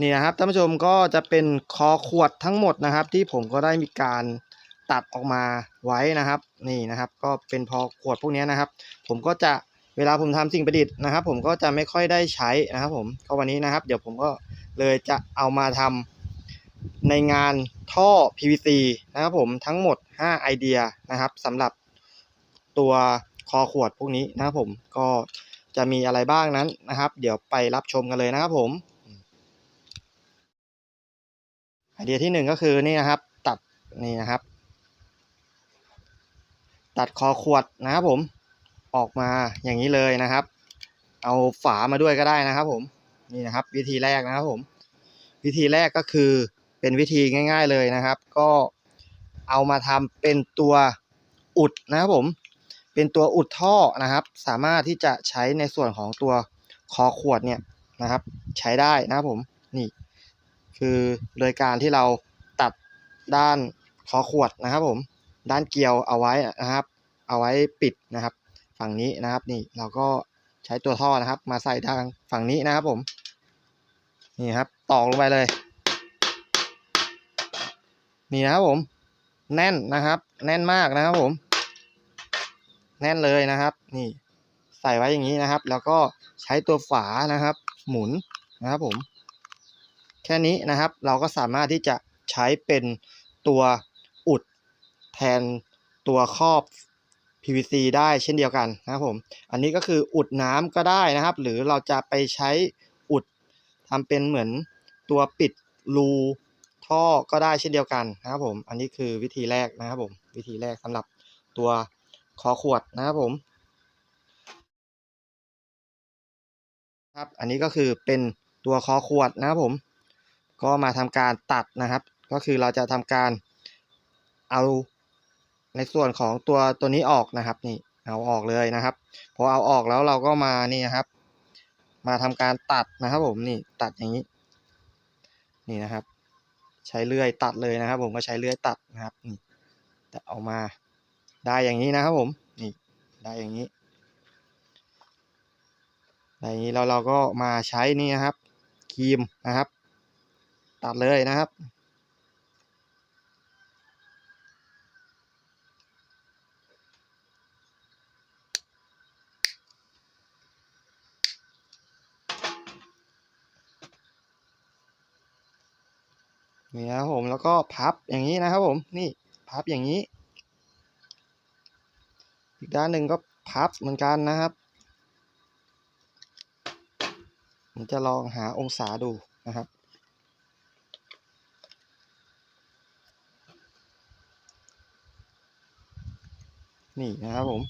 นี่นะครับท่านผู้ชมก็จะเป็นคอขวดทั้งหมดนะครับ ที่ผมก็ได้มีการตัดออกมาไว้นะครับ นี่นะครับ ก็เป็นพอขวดพวกนี้นะครับ ผมก็จะเวลาผมทำสิ่งประดิษฐ์นะครับ ผมก็จะไม่ค่อยได้ใช้นะครับ ผมก็วันนี้นะครับ เดี๋ยวผมก็เลยจะเอามาทำในงานท่อ PVC นะครับผมทั้งหมด 5 ไอเดียนะครับสำหรับตัวคอขวดพวกนี้นะครับผมก็จะมีอะไรบ้างนั้นนะครับ เดี๋ยวไปรับชมกันเลยนะครับผม ไอเดียที่หนึ่งก็คือนี่นะครับ ตัดนี่นะครับ ตัดคอขวดนะครับผมออกมาอย่างนี้เลยนะครับ เอาฝามาด้วยก็ได้นะครับ ผมนี่นะครับ วิธีแรกนะครับผม วิธีแรกก็คือเป็นวิธีง่าย ๆเลยนะครับ ก็เอามาทำเป็นตัวอุดนะครับผม เป็นตัวอุดท่อนะครับ สามารถที่จะใช้ในส่วนของตัวคอขวดเนี่ยนะครับ ใช้ได้นะครับผมนี่ คือโดยการที่เราตัดด้านคอขวดนะครับผมด้านเกลียวเอาไว้นะครับ เอาไว้ปิดนะครับ ฝั่งนี้นะครับนี่เราก็ใช้ตัวท่อนะครับ มาใส่ทางฝั่งนี้นะครับผมนี่ครับตอกลงไปเลย นี่นะครับผม แน่นนะครับ แน่นมากนะครับผม แน่นเลยนะครับ นี่ใส่ไว้อย่างนี้นะครับ แล้วก็ใช้ตัวฝานะครับ หมุนนะครับผม แค่นี้นะครับเราก็สามารถที่จะใช้เป็นตัวอุดแทนตัวครอบ PVC ได้เช่นเดียวกันนะครับผม อันนี้ก็คืออุดน้ำก็ได้นะครับ หรือเราจะไปใช้อุดทำเป็นเหมือนตัวปิดรูท่อก็ได้เช่นเดียวกันนะครับผม อันนี้คือวิธีแรกนะครับผม วิธีแรกสำหรับตัวคอขวดนะครับผมครับ อันนี้ก็คือเป็นตัวคอขวดนะครับผม ก็มาทำการตัดนะครับ ก็คือเราจะทำการเอาในส่วนของตัวตัวนี้ออกนะครับนี่เอาออกเลยนะครับพอเอาออกแล้วเราก็มานี่นะครับ มาทำการตัดนะครับ ผมนี่ตัดอย่างนี้ นี่นะครับ ใช้เลื่อยตัดเลยนะครับ ผมก็ใช้เลื่อยตัดนะครับนี่แต่ออกมาได้อย่างนี้นะครับ ผมนี่ได้อย่างนี้ได้อย่างนี้แล้วเราก็มาใช้นี่นะครับครีมนะครับ ตัดเลยนะครับ นี่นะครับผมแล้วก็พับอย่างนี้นะครับผมนี่พับอย่างนี้ อีกด้านหนึ่งก็พับเหมือนกันนะครับผมจะลองหาองศาดูนะครับ นี่นะครับผม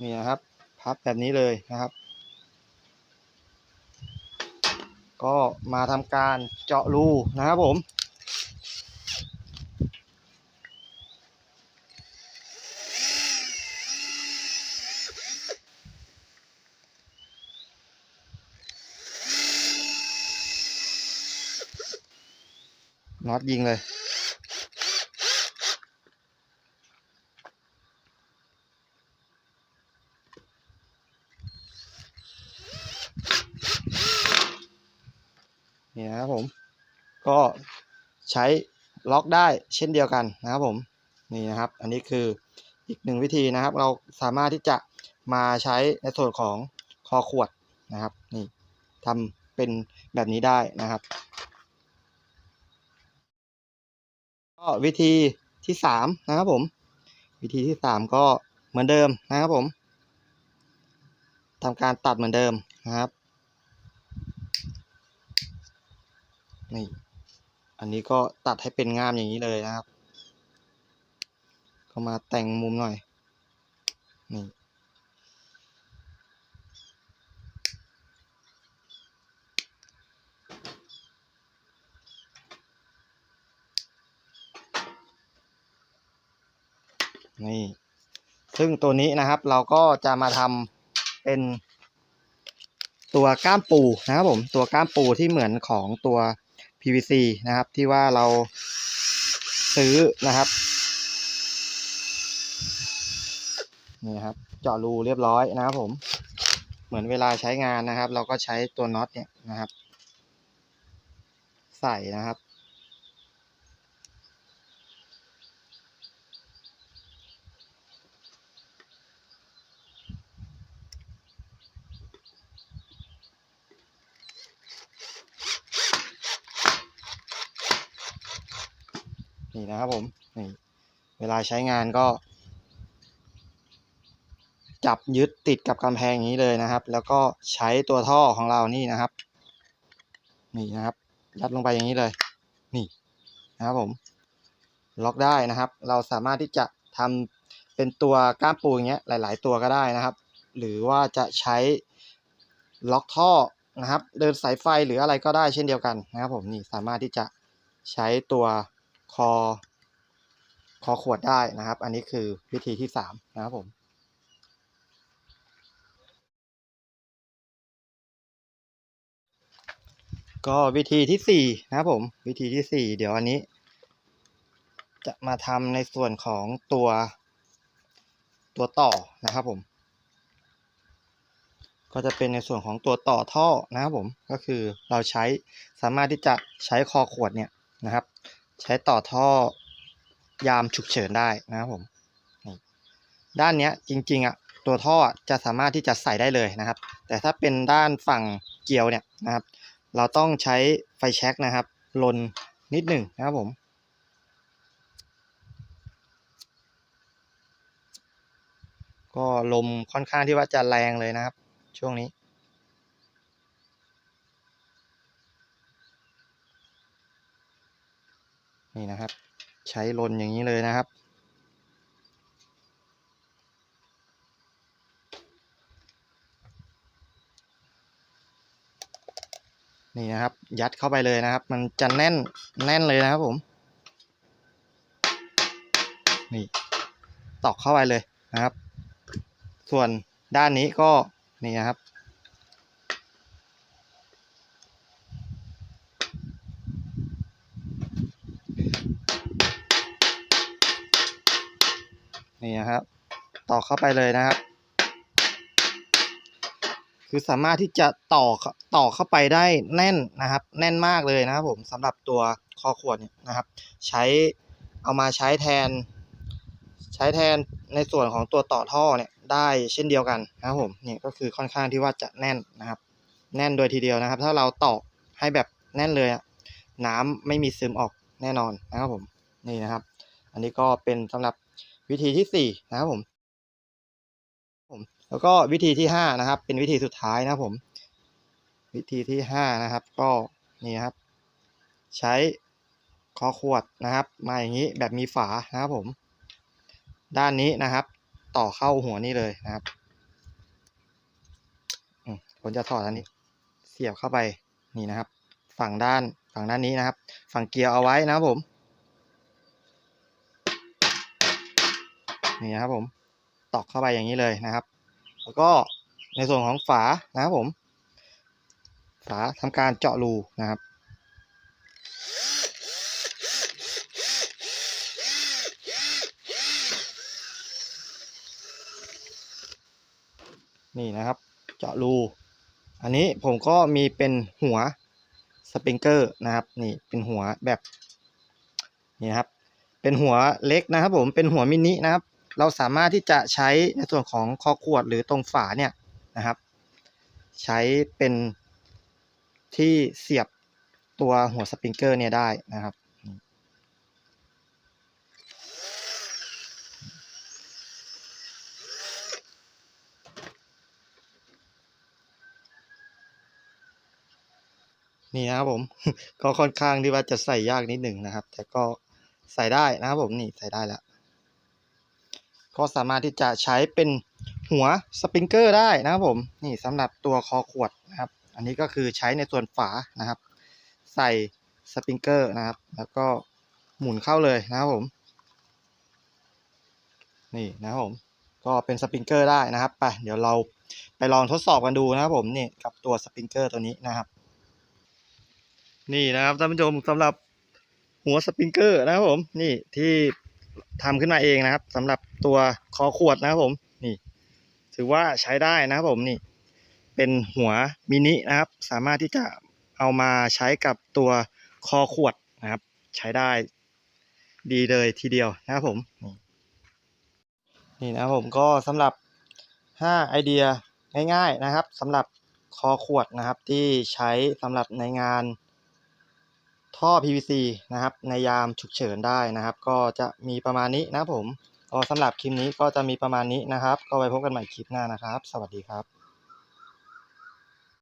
นี่นะครับ พับแบบนี้เลยนะครับ ก็มาทำการเจาะรูนะครับผม น็อตยิงเลย นี่นะครับผม ก็ใช้ล็อกได้เช่นเดียวกันนะครับผม นี่นะครับ อันนี้คืออีกหนึ่งวิธีนะครับ เราสามารถที่จะมาใช้ในส่วนของคอขวดนะครับ นี่ทำเป็นแบบนี้ได้นะครับ ก็วิธีที่สามนะครับผม วิธีที่สามก็เหมือนเดิมนะครับผมทำการตัดเหมือนเดิมนะครับนี่อันนี้ก็ตัดให้เป็นง่ามอย่างนี้เลยนะครับ ก็มาแต่งมุมหน่อยนี่ นี่ซึ่งตัวนี้นะครับเราก็จะมาทำเป็น ตัวก้ามปูนะครับผมตัวก้ามปูที่เหมือนของตัว PVC นะครับ ที่ว่าเราซื้อนะครับนี่นะครับเจาะรูเรียบร้อยนะครับผม เหมือนเวลาใช้งานนะครับ เราก็ใช้ตัวน็อตเนี่ยนะครับ ใส่นะครับ นี่นะครับผมนี่เวลาใช้งานก็ จับยึดติดกับกำแพงอย่างนี้เลยนะครับ แล้วก็ใช้ตัวท่อของเรานี่นะครับ นี่นะครับ ยัดลงไปอย่างนี้เลย นี่นะครับผม ล็อกได้นะครับ เราสามารถที่จะทำเป็นตัวก้ามปูอย่างเงี้ยหลาย ๆ ตัวก็ได้นะครับ หรือว่าจะใช้ล็อกท่อนะครับ เดินสายไฟหรืออะไรก็ได้เช่นเดียวกันนะครับ ผมนี่สามารถที่จะใช้ตัว คอ คอขวดได้นะครับ อันนี้คือวิธีที่สามนะครับผมก็วิธีที่สี่นะครับผม วิธีที่สี่เดี๋ยวอันนี้ จะมาทำในส่วนของตัว ตัวต่อนะครับผม ก็จะเป็นในส่วนของตัวต่อท่อนะครับผมก็คือเราใช้สามารถที่จะใช้คอขวดเนี่ยนะครับ ใช้ต่อท่อยามฉุกเฉินได้นะครับผมด้านเนี้ยจริงๆอะตัวท่อจะสามารถที่จะใส่ได้เลยนะครับ แต่ถ้าเป็นด้านฝั่งเกลียวเนี่ยนะครับ เราต้องใช้ไฟแช็กนะครับลนนิดหนึ่งนะครับผมก็ลมค่อนข้างที่ว่าจะแรงเลยนะครับ ช่วงนี้ นี่นะครับ ใช้ลนอย่างนี้เลยนะครับ นี่นะครับ ยัดเข้าไปเลยนะครับ มันจะแน่นแน่นเลยนะครับผม นี่ตอกเข้าไปเลยนะครับ ส่วนด้านนี้ก็นี่นะครับ นะครับ ต่อเข้าไปเลยนะครับ คือสามารถที่จะต่อต่อเข้าไปได้แน่นนะครับ แน่นมากเลยนะครับ ผมสำหรับตัวคอขวดเนี่ยนะครับ ใช้เอามาใช้แทน ใช้แทนในส่วนของตัวต่อท่อเนี่ยได้เช่นเดียวกันนะครับผมนี่ก็คือค่อนข้างที่ว่าจะแน่นนะครับ แน่นโดยทีเดียวนะครับ ถ้าเราตอกให้แบบแน่นเลยน้ำไม่มีซึมออกแน่นอนนะครับผมนี่นะครับ อันนี้ก็เป็นสำหรับ วิธีที่สี่นะครับผมผม แล้วก็วิธีที่ห้านะครับ เป็นวิธีสุดท้ายนะครับผม วิธีที่ห้านะครับ ก็นี่ครับ ใช้คอขวดนะครับ มาอย่างนี้แบบมีฝานะครับผม ด้านนี้นะครับ ต่อเข้าหัวนี่เลยนะครับผมจะถอดอันนี้ เสียบเข้าไปนี่นะครับ ฝั่งด้านฝั่งด้านนี้นะครับ ฝั่งเกียร์เอาไว้นะครับผม นี่นะครับผมตอกเข้าไปอย่างนี้เลยนะครับ แล้วก็ในส่วนของฝานะครับผม ฝาทำการเจาะรูนะครับ นี่นะครับ เจาะรู อันนี้ผมก็มีเป็นหัวสปริงเกอร์นะครับ นี่เป็นหัวแบบนี่นะครับ เป็นหัวเล็กนะครับผมเป็นหัวมินินะครับ เราสามารถที่จะใช้ในส่วนของคอขวดหรือตรงฝาเนี่ยนะครับ ใช้เป็นที่เสียบตัวหัวสปริงเกอร์เนี่ยได้นะครับนี่นะครับผม ก็ค่อนข้างที่ว่าจะใส่ยากนิดหนึ่งนะครับ แต่ก็ใส่ได้นะครับผมนี่ใส่ได้แล้ว ก็สามารถที่จะใช้เป็นหัวสปริงเกอร์ได้นะครับผมนี่สำหรับตัวคอขวดนะครับ อันนี้ก็คือใช้ในส่วนฝานะครับ ใส่สปริงเกอร์นะครับ แล้วก็หมุนเข้าเลยนะครับผม นี่นะครับผมก็เป็นสปริงเกอร์ได้นะครับไปเดี๋ยวเราไปลองทดสอบกันดูนะครับผมนี่กับตัวสปริงเกอร์ตัวนี้นะครับ นี่นะครับท่านผู้ชมสำหรับหัวสปริงเกอร์นะครับผมนี่ที่ ทำขึ้นมาเองนะครับสำหรับตัวคอขวดนะครับผมนี่ ถือว่าใช้ได้นะครับผมนี่ เป็นหัวมินินะครับ สามารถที่จะเอามาใช้กับตัวคอขวดนะครับ ใช้ได้ดีเลยทีเดียวนะครับผมนี่นี่นะครับผมก็สำหรับ 5 ไอเดียง่าย ๆนะครับสำหรับคอขวดนะครับที่ใช้สำหรับในงาน ท่อ PVC นะครับในยามฉุกเฉินได้นะครับ ก็จะมีประมาณนี้นะผมก็สำหรับคลิปนี้ก็จะมีประมาณนี้นะครับ ก็ไว้พบกันใหม่คลิปหน้านะครับ สวัสดีครับ